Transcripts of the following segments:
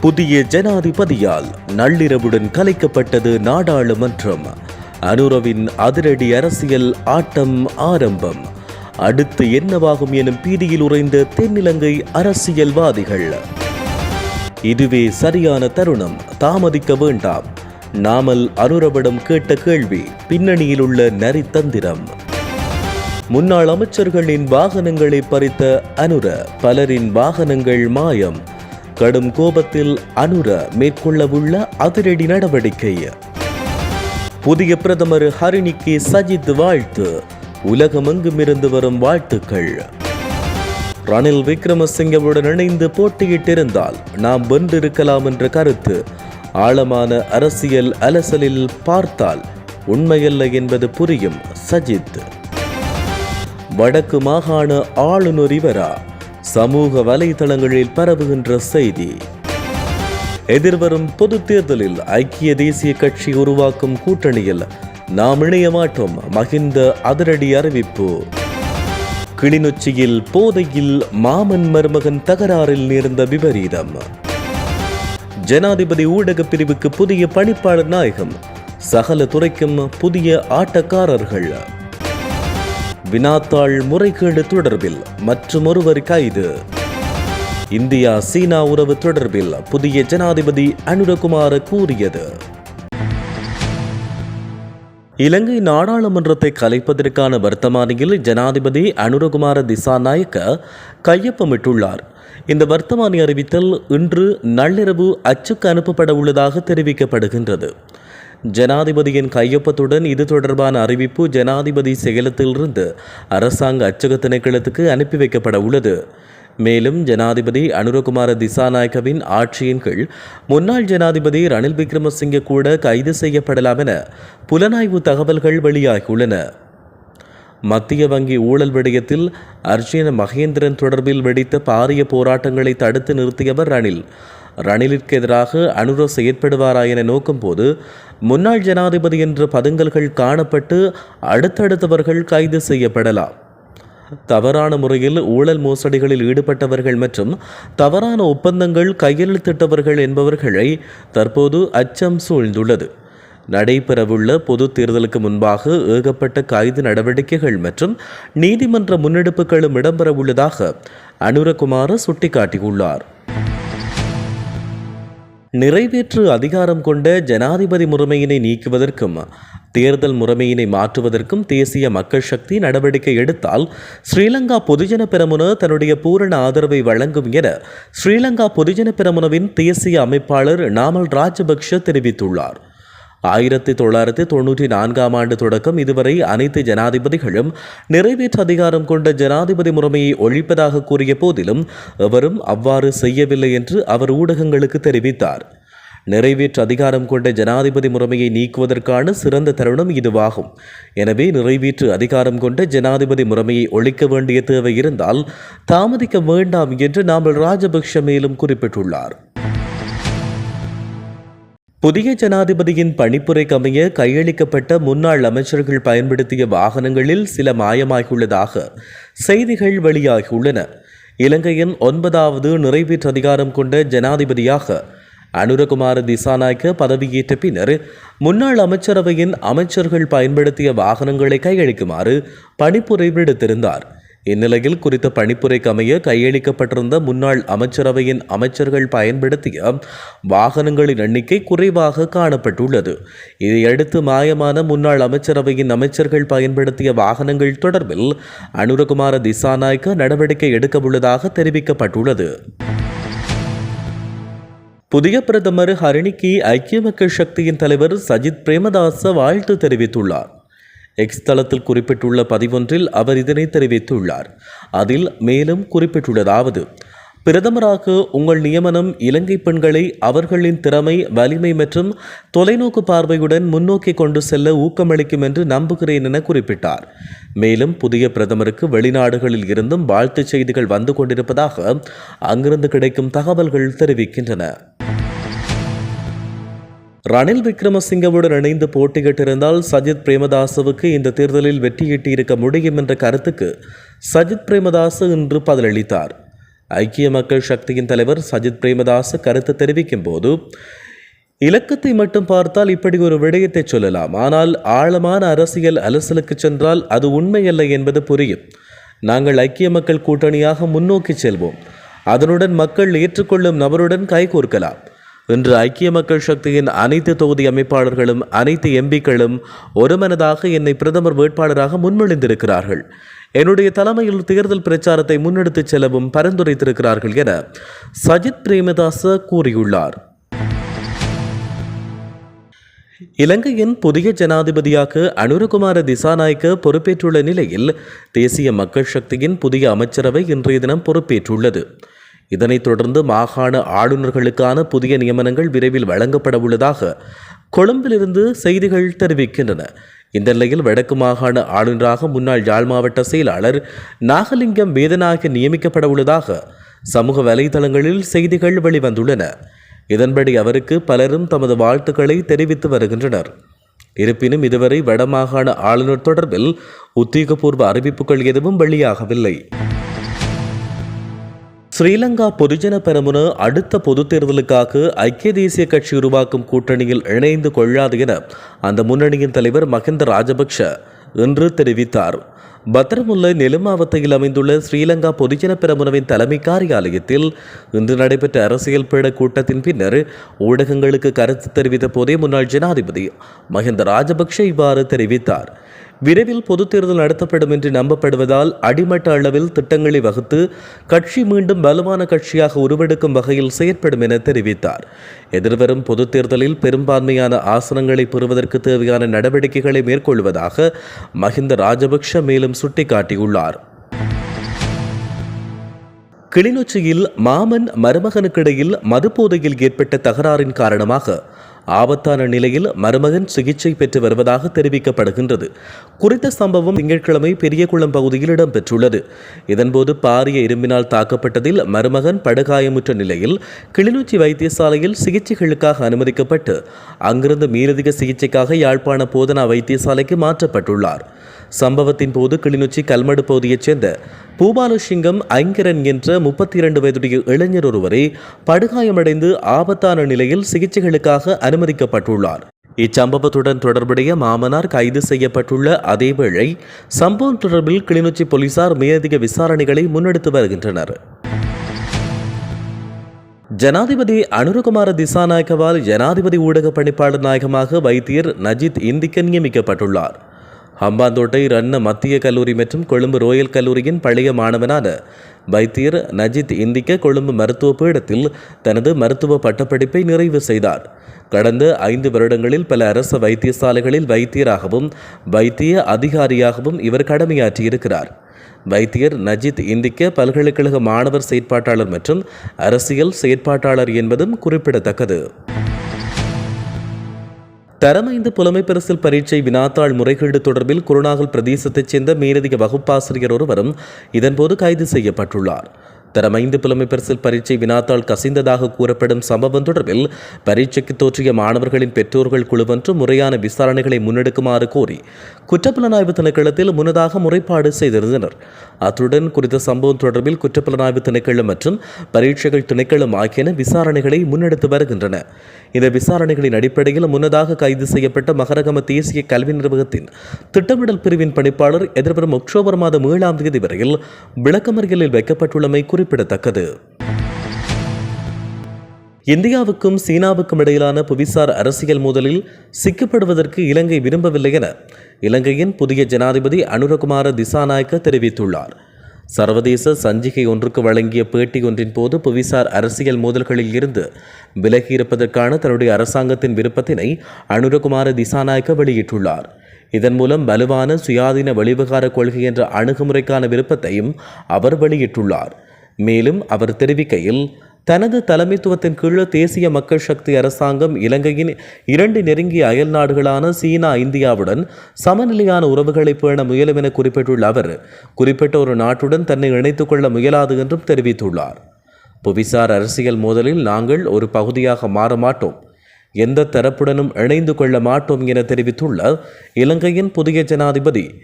புதிய ஜனாதிபதியால் நள்ளிரவுடன் கலைக்கப்பட்டது நாடாளுமன்றம். அனுரவின் அதிரடி அரசியல் ஆட்டம் ஆரம்பம். அடுத்து என்னவாகும் எனும் பீதியில் உறைந்த தென்னிலங்கை அரசியல்வாதிகள். இதுவே சரியான தருணம் தாமதிக்க வேண்டாம். நாமல் அனுரவிடம் கேட்ட கேள்வி பின்னணியில் உள்ள நரித்தந்திரம். முன்னாள் அமைச்சர்களின் வாகனங்களை பறித்த அனுர பலரின் வாகனங்கள் மாயம். கடும் கோபத்தில் அனுர மேற்கொள்ளவுள்ள அதிரடி நடவடிக்கை. புதிய பிரதமர் ஹரிணிக்கு சஜித் வாழ்த்து. உலகமெங்குமிருந்து வரும் வாழ்த்துக்கள். ரணில் விக்ரமசிங்கவுடன் இணைந்து போட்டியிட்டிருந்தால் நாம் வென்றிருக்கலாம் என்ற கருத்து ஆழமான அரசியல் அலசலில் பார்த்தால் உண்மையல்ல என்பது புரியும் சஜித். வடக்கு மாகாண ஆளுநர் இவரா? சமூக வலைதளங்களில் பரவுகின்ற செய்தி. எதிர்வரும் பொது தேர்தலில் ஐக்கிய தேசிய கட்சி உருவாக்கும் கூட்டணியில் நாம் இணைய மாட்டோம் மகிந்த அதிரடி அறிவிப்பு. கிளிநொச்சியில் போதையில் மாமன் மருமகன் தகராறில் நேர்ந்த விபரீதம். ஜனாதிபதி ஊடக பிரிவுக்கு புதிய பணிப்பாளர் நாயகம் சகல துறைக்கும் புதிய ஆட்டக்காரர்கள். வினாத்தாள் முறைகேடு தொடர்பில் மற்றும் கைது. இந்தியா சீனா உறவு தொடர்பில் புதிய ஜனாதிபதி அனுரகுமார கூறியது. இலங்கை நாடாளுமன்றத்தை கலைப்பதற்கான வர்த்தமானியில் ஜனாதிபதி அனுரகுமார திசாநாயக்க கையொப்பமிட்டுள்ளார். இந்த வர்த்தமானி அறிவித்தல் இன்று நள்ளிரவு அச்சுக்கு அனுப்பப்பட உள்ளதாக தெரிவிக்கப்படுகின்றது. ஜனாதிபதியின் கையொப்பத்துடன் இது தொடர்பான அறிவிப்பு ஜனாதிபதி செயலத்திலிருந்து அரசாங்க அச்சக திணைக்களத்துக்கு அனுப்பி வைக்கப்பட உள்ளது. மேலும் ஜனாதிபதி அனுரகுமார திசாநாயக்கவின் ஆட்சியின் கீழ் முன்னாள் ஜனாதிபதி ரணில் விக்ரமசிங்கே கூட கைது செய்யப்படலாம் என புலனாய்வு தகவல்கள் வெளியாகியுள்ளன. மத்திய வங்கி ஊழல் விடயத்தில் அர்ஜுன மகேந்திரன் தொடர்பில் வெடித்த பாரிய போராட்டங்களை தடுத்து நிறுத்தியவர் ரணில். ரணிலிற்கு எதிராக அனுர செயற்படுவாரா என நோக்கும் போது முன்னாள் ஜனாதிபதி என்ற பதுங்கல்கள் காணப்பட்டு அடுத்தடுத்தவர்கள் கைது செய்யப்படலாம். தவறான முறையில் ஊழல் மோசடிகளில் ஈடுபட்டவர்கள் மற்றும் தவறான ஒப்பந்தங்கள் கையெழுத்திட்டவர்கள் என்பவர்களை தற்போது அச்சம் சூழ்ந்துள்ளது. நடைபெறவுள்ள பொது தேர்தலுக்கு முன்பாக ஏகப்பட்ட கைது நடவடிக்கைகள் மற்றும் நீதிமன்ற முன்னெடுப்புகளும் இடம்பெறவுள்ளதாக அனுரகுமார சுட்டிக்காட்டியுள்ளார். நிறைவேற்று அதிகாரம் கொண்ட ஜனாதிபதி முறைமையினை நீக்குவதற்கும் தேர்தல் முறைமையினை மாற்றுவதற்கும் தேசிய மக்கள் சக்தி நடவடிக்கை எடுத்தால் ஸ்ரீலங்கா பொதுஜன பெரமுன தன்னுடைய பூரண ஆதரவை வழங்கும் என ஸ்ரீலங்கா பொதுஜன பெரமுனவின் தேசிய அமைப்பாளர் நாமல் ராஜபக்ஷ தெரிவித்துள்ளார். ஆயிரத்தி தொள்ளாயிரத்தி தொண்ணூற்றி நான்காம் ஆண்டு தொடக்கம் இதுவரை அனைத்து ஜனாதிபதிகளும் நிறைவேற்று அதிகாரம் கொண்ட ஜனாதிபதி முறைமையை ஒழிப்பதாக கூறிய போதிலும் எவரும் அவ்வாறு செய்யவில்லை என்று அவர் ஊடகங்களுக்கு தெரிவித்தார். நிறைவேற்று அதிகாரம் கொண்ட ஜனாதிபதி முறைமையை நீக்குவதற்கான சிறந்த தருணம் இதுவாகும். எனவே நிறைவேற்று அதிகாரம் கொண்ட ஜனாதிபதி முறைமையை ஒழிக்க வேண்டிய தேவை இருந்தால் தாமதிக்க வேண்டாம் என்று நாமல் ராஜபக்ஷ மேலும் குறிப்பிட்டுள்ளார். புதிய ஜனாதிபதியின் பணிப்புரைக்கமைய கையளிக்கப்பட்ட முன்னாள் அமைச்சர்கள் பயன்படுத்திய வாகனங்களில் சில மாயமாகியுள்ளதாக செய்திகள் வெளியாகியுள்ளன. இலங்கையின் ஒன்பதாவது நிறைவேற்று அதிகாரம் கொண்ட ஜனாதிபதியாக அனுரகுமார திசாநாயக்க பதவியேற்ற பின்னர் முன்னாள் அமைச்சரவையின் அமைச்சர்கள் பயன்படுத்திய வாகனங்களை கையளிக்குமாறு பணிப்புரை விடுத்திருந்தார். இந்நிலையில் குறித்த பணிப்புரைக்கு அமைய கையளிக்கப்பட்டிருந்த முன்னாள் அமைச்சரவையின் அமைச்சர்கள் பயன்படுத்திய வாகனங்களின் எண்ணிக்கை குறைவாக காணப்பட்டுள்ளது. இதையடுத்து மாயமான முன்னாள் அமைச்சரவையின் அமைச்சர்கள் பயன்படுத்திய வாகனங்கள் தொடர்பில் அனுரகுமார திசாநாயக்க நடவடிக்கை எடுக்க உள்ளதாக தெரிவிக்கப்பட்டுள்ளது. புதிய பிரதமர் ஹரிணிக்கு ஐக்கிய மக்கள் சக்தியின் தலைவர் சஜித் பிரேமதாச வாழ்த்து தெரிவித்துள்ளார். எக்ஸ் தளத்தில் குறிப்பிட்டுள்ள பதிவொன்றில் அவர் இதனை தெரிவித்துள்ளார். அதில் மேலும் குறிப்பிட்டுள்ளதாவது பிரதமராக உங்கள் நியமனம் இலங்கை பெண்களை அவர்களின் திறமை வலிமை மற்றும் தொலைநோக்கு பார்வையுடன் முன்னோக்கி கொண்டு செல்ல ஊக்கமளிக்கும் என்று நம்புகிறேன் என குறிப்பிட்டார். மேலும் புதிய பிரதமருக்கு வெளிநாடுகளில் இருந்தும் வாழ்த்துச் செய்திகள் வந்து கொண்டிருப்பதாக அங்கிருந்து கிடைக்கும் தகவல்கள் தெரிவிக்கின்றன. ரணில் விக்ரமசிங்கவுடன் இணைந்து போட்டியிட்டிருந்தால் சஜித் பிரேமதாசவுக்கு இந்த தேர்தலில் வெற்றியீட்டியிருக்க முடியும் என்ற கருத்துக்கு சஜித் பிரேமதாசு இன்று பதிலளித்தார். ஐக்கிய மக்கள் சக்தியின் தலைவர் சஜித் பிரேமதாசு கருத்து தெரிவிக்கும் போது இலக்கத்தை மட்டும் பார்த்தால் இப்படி ஒரு விடயத்தை சொல்லலாம். ஆனால் ஆழமான அரசியல் அலசலுக்கு சென்றால் அது உண்மையல்ல என்பது புரியும். நாங்கள் ஐக்கிய மக்கள் கூட்டணியாக முன்னோக்கி செல்வோம். அதனுடன் மக்கள் ஏற்றுக்கொள்ளும் நபருடன் கைகோர்க்கலாம் இன்று ஐக்கிய மக்கள் சக்தியின் அனைத்து தொகுதி அமைப்பாளர்களும் அனைத்து எம்பிக்களும் ஒருமனதாக என்னை பிரதமர் வேட்பாளராக முன்மொழிந்திருக்கிறார்கள். என்னுடைய தலைமையில் தேர்தல் பிரச்சாரத்தை முன்னெடுத்துச் செல்லவும் பரிந்துரைத்திருக்கிறார்கள் என சஜித் பிரேமதாச கூறியுள்ளார். இலங்கையின் புதிய ஜனாதிபதியாக அனுரகுமார திசாநாயக்க பொறுப்பேற்றுள்ள நிலையில் தேசிய மக்கள் சக்தியின் புதிய அமைச்சரவை இன்றைய தினம் பொறுப்பேற்றுள்ளது. இதனைத் தொடர்ந்து மாகாண ஆளுநர்களுக்கான புதிய நியமனங்கள் விரைவில் வழங்கப்பட உள்ளதாக கொழும்பிலிருந்து செய்திகள் தெரிவிக்கின்றன. இந்த நிலையில் வடக்கு மாகாண ஆளுநராக முன்னாள் யாழ் மாவட்ட செயலாளர் நாகலிங்கம் வேதநாயக நியமிக்கப்பட உள்ளதாக சமூக வலைதளங்களில் செய்திகள் வெளிவந்துள்ளன. இதன்படி அவருக்கு பலரும் தமது வாழ்த்துக்களை தெரிவித்து வருகின்றனர். இருப்பினும் இதுவரை வடமாகாண ஆளுநர் தொடர்பில் உத்தியோகபூர்வ அறிவிப்புகள் எதுவும் வெளியாகவில்லை. ஸ்ரீலங்கா பொதுஜன பெரமுன அடுத்த பொதுத் தேர்தலுக்காக ஐக்கிய தேசிய கட்சி உருவாக்கும் கூட்டணியில் இணைந்து கொள்ளாது என அந்த முன்னணியின் தலைவர் மஹிந்த ராஜபக்ஷ இன்று தெரிவித்தார். பத்திரமுல்ல நெலுமாவத்தையில் அமைந்துள்ள ஸ்ரீலங்கா பொதுஜன பெரமுனவின் தலைமை காரியாலயத்தில் இன்று நடைபெற்ற அரசியல் பேட கூட்டத்தின் பின்னர் ஊடகங்களுக்கு கருத்து தெரிவித்த போதே முன்னாள் ஜனாதிபதி மஹிந்த ராஜபக்ஷ இவ்வாறு தெரிவித்தார். விரைவில் பொதுத் தேர்தல் நடத்தப்படும் என்று நம்பப்படுவதால் அடிமட்ட அளவில் திட்டங்களை வகுத்து கட்சி மீண்டும் வலுவான கட்சியாக உருவெடுக்கும் வகையில் செயற்படும் என தெரிவித்தார். எதிர்வரும் பொதுத் தேர்தலில் பெரும்பான்மையான ஆசனங்களை பெறுவதற்கு தேவையான நடவடிக்கைகளை மேற்கொள்வதாக மஹிந்த ராஜபக்ஷ மேலும் சுட்டிக்காட்டியுள்ளார். கிளிநொச்சியில் மாமன் மருமகனுக்கிடையில் மதுபோதையில் ஏற்பட்ட தகராறின் காரணமாக ஆபத்தான நிலையில் மருமகன் சிகிச்சை பெற்று வருவதாக தெரிவிக்கப்படுகின்றது. குறித்த சம்பவம் திங்கட்கிழமை பெரியகுளம் பகுதியில் இடம்பெற்றுள்ளது. இதன்போது பாரிய இரும்பினால் தாக்கப்பட்டதில் மருமகன் படுகாயமுற்ற நிலையில் கிளிநொச்சி வைத்தியசாலையில் சிகிச்சைகளுக்காக அனுமதிக்கப்பட்டு அங்கிருந்து மேலதிக சிகிச்சைக்காக யாழ்ப்பாண போதனா வைத்தியசாலைக்கு மாற்றப்பட்டுள்ளார். சம்பவத்தின் போது கிளிநொச்சி கல்மடு பகுதியைச் சேர்ந்த பூபாலசிங்கம் ஐங்கரன் என்ற முப்பத்தி இரண்டு வயதுடைய இளைஞர் ஒருவரை படுகாயமடைந்து ஆபத்தான நிலையில் சிகிச்சைகளுக்காக அனுமதிக்கப்பட்டுள்ளார். இச்சம்பவத்துடன் தொடர்புடைய மாமனார் கைது செய்யப்பட்டுள்ள அதேவேளை சம்பவம் தொடர்பில் கிளிநொச்சி போலீசார் மேலதிக விசாரணைகளை முன்னெடுத்து வருகின்றனர். ஜனாதிபதி அனுரகுமார திசாநாயக்கவால் ஜனாதிபதி ஊடக பணிப்பாளர் நாயகமாக வைத்தியர் நஜித் இந்திக்க நியமிக்கப்பட்டுள்ளார். ஹம்பாந்தோட்டை ரன்ன மத்திய கல்லூரி மற்றும் கொழும்பு ரோயல் கல்லூரியின் பழைய மாணவனான வைத்தியர் நஜித் இந்திக்க கொழும்பு மருத்துவ பீடத்தில் தனது மருத்துவ பட்டப்படிப்பை நிறைவு செய்தார். கடந்த ஐந்து வருடங்களில் பல அரசு வைத்தியசாலைகளில் வைத்தியராகவும் வைத்திய அதிகாரியாகவும் இவர் கடமையாற்றியிருக்கிறார். வைத்தியர் நஜித் இந்திக்க பல்கலைக்கழக மாணவர் செயற்பாட்டாளர் மற்றும் அரசியல் செயற்பாட்டாளர் என்பதும் குறிப்பிடத்தக்கது. தரமைந்து புலமை பரிசில் பரீட்சை வினாத்தாள் முறைகேடு தொடர்பில் குருநாகல் பிரதேசத்தைச் சேர்ந்த மேலதிக வகுப்பாசிரியர் ஒருவரும் இதன்போது கைது செய்யப்பட்டுள்ளார். தரம் ஐந்து புலமை பரிசில் பரீட்சை வினாத்தால் கசிந்ததாக கூறப்படும் சம்பவம் தொடர்பில் பரீட்சைக்கு தோற்றிய மாணவர்களின் பெற்றோர்கள் குழுவொன்று முறையான விசாரணைகளை முன்னெடுக்குமாறு கோரி குற்றப்புலனாய்வு திணைக்களத்தில் முன்னதாக முறைப்பாடு செய்திருந்தனர். அத்துடன் குறித்த சம்பவம் தொடர்பில் குற்றப்புலனாய்வு திணைக்களம் மற்றும் பரீட்சைகள் திணைக்களம் ஆகியன விசாரணைகளை முன்னெடுத்து வருகின்றன. இந்த விசாரணைகளின் அடிப்படையில் முன்னதாக கைது செய்யப்பட்ட மகரகம தேசிய கல்வி நிர்வாகத்தின் திட்டமிடல் பிரிவின் பணிப்பாளர் எதிர்வரும் அக்டோபர் மாதம் ஏழாம் தேதி வரையில் விளக்கமறியலில் வைக்கப்பட்டுள்ளமை குறிப்பிடத்தக்கது. இந்தியாவுக்கும் சீனாவுக்கும் இடையிலான புவிசார் அரசியல் மோதலில் சிக்கப்படுவதற்கு இலங்கை விரும்பவில்லை என இலங்கையின் புதிய ஜனாதிபதி அனுரகுமார திசாநாயக்க தெரிவித்துள்ளார். சர்வதேச சஞ்சிகை ஒன்றுக்கு வழங்கிய பேட்டி ஒன்றின் போது புவிசார் அரசியல் மோதல்களில் இருந்து விலகியிருப்பதற்கான தன்னுடைய அரசாங்கத்தின் விருப்பத்தினை அனுரகுமார திசாநாயக்க வெளியிட்டுள்ளார். இதன் மூலம் வலுவான சுயாதீன வெளிவிகார கொள்கை என்ற அணுகுமுறைக்கான விருப்பத்தையும் அவர் வெளியிட்டுள்ளார். மேலும் அவர் தெரிவிக்கையில் தனது தலைமைத்துவத்தின் கீழ் தேசிய மக்கள் சக்தி அரசாங்கம் இலங்கையின் இரண்டு நெருங்கிய அயல் நாடுகளான சீனா இந்தியாவுடன் சமநிலையான உறவுகளை பேண முயலும் என குறிப்பிட்டுள்ள அவர் குறிப்பிட்ட ஒரு நாட்டுடன் தன்னை இணைத்துக் கொள்ள முயலாது என்றும் தெரிவித்துள்ளார். புவிசார் அரசியல் மோதலில் நாங்கள் ஒரு பகுதியாக மாற மாட்டோம். எந்த தரப்புடனும் இணைந்து கொள்ள மாட்டோம் என தெரிவித்துள்ள இலங்கையின் புதிய ஜனாதிபதி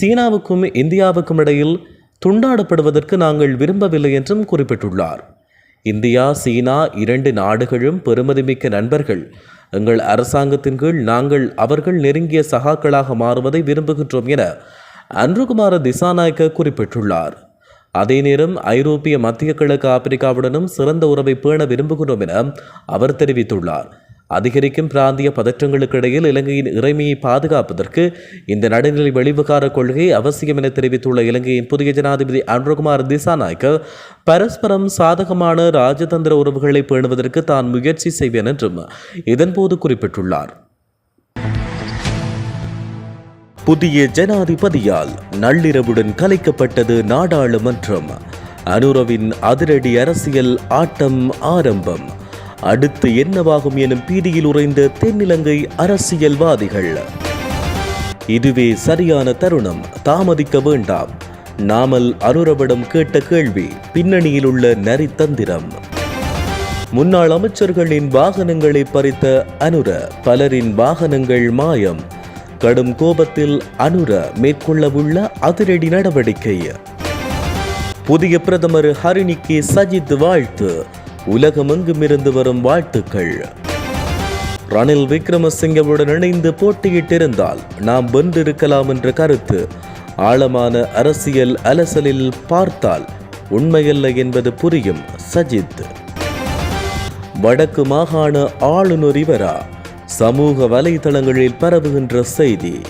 சீனாவுக்கும் இந்தியாவுக்கும் இடையில் துண்டாடப்படுவதற்கு நாங்கள் விரும்பவில்லை என்றும் குறிப்பிட்டுள்ளார். இந்தியா சீனா இரண்டு நாடுகளும் பெருமதிமிக்க நண்பர்கள். எங்கள் அரசாங்கத்தின் கீழ் நாங்கள் அவர்கள் நெருங்கிய சகாக்களாக மாறுவதை விரும்புகின்றோம் என அன்றுகுமார திசாநாயக்க குறிப்பிட்டுள்ளார். அதே நேரம் ஐரோப்பிய மத்திய கிழக்கு ஆப்பிரிக்காவுடனும் சிறந்த உறவை பேண விரும்புகிறோம் என அவர் தெரிவித்துள்ளார். அதிகரிக்கும் பிராந்திய பதற்றங்களுக்கு இடையில் இலங்கையின் இறைமையை பாதுகாப்பதற்கு இந்த நடுநிலை வெளிவிகார கொள்கை அவசியம் என தெரிவித்துள்ள இலங்கையின் புதிய ஜனாதிபதி அன்ருகுமார் திசாநாயக்க பரஸ்பரம் சாதகமான ராஜதந்திர உறவுகளை பேணுவதற்கு தான் முயற்சி செய்வேன் என்றும் இதன்போது குறிப்பிட்டுள்ளார். புதிய ஜனாதிபதியால் நள்ளிரவுடன் கலைக்கப்பட்டது நாடாளுமன்றம். அனுரவின் அதிரடி அரசியல் ஆட்டம் ஆரம்பம். அடுத்து என்னவாகும் எனும் பீதியில் உறைந்த தென்னிலங்கை அரசியல்வாதிகள். இதுவே சரியான தருணம். தாமதிக்க வேண்டாம். நாமல் அனுரவிடம் கேட்ட கேள்வி பின்னணியில் உள்ள நரித்தந்திரம். முன்னாள் அமைச்சர்களின் வாகனங்களை பறித்த அனுர பலரின் வாகனங்கள் மாயம். கடும் கோபத்தில் அனுர மேற்கொள்ளவுள்ள அதிரடி நடவடிக்கை. புதிய பிரதமர் ஹரிணிக்கு சஜித் வாழ்த்து. உலகமெங்கும் இருந்து வரும் வாழ்த்துக்கள். ரணில் விக்ரமசிங்கவுடன் இணைந்து போட்டியிட்டிருந்தால் நாம் வென்றிருக்கலாம் என்ற கருத்து ஆழமான அரசியல் அலசலில் பார்த்தால் உண்மையல்ல என்பது புரியும் சஜித். வடக்கு மாகாண ஆளுநர் இவரா சமூக வலைதளங்களில் பரவுகின்ற செய்தி.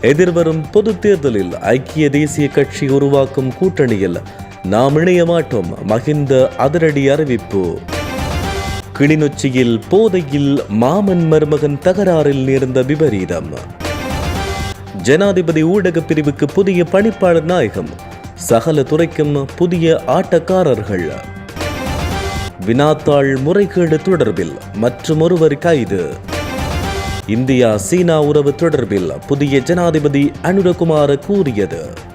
எதிர்வரும் பொது தேர்தலில் ஐக்கிய தேசிய கட்சி உருவாக்கும் கூட்டணியில் நாம் இணைய மாட்டோம். மகிந்த அதிரடி அறிவிப்பு. கிளிநொச்சியில் போதையில் மாமன் மருமகன் தகராறில் நேர்ந்த விபரீதம். ஜனாதிபதி ஊடக பிரிவுக்கு புதிய பணிப்பாளர் நாயகம். சகல துறைக்கும் புதிய ஆட்டக்காரர்கள். வினாத்தாள் முறைகேடு தொடர்பில் மற்றும் ஒருவர் கைது. இந்தியா சீனா உறவு தொடர்பில் புதிய ஜனாதிபதி அனுரகுமார கூறியது.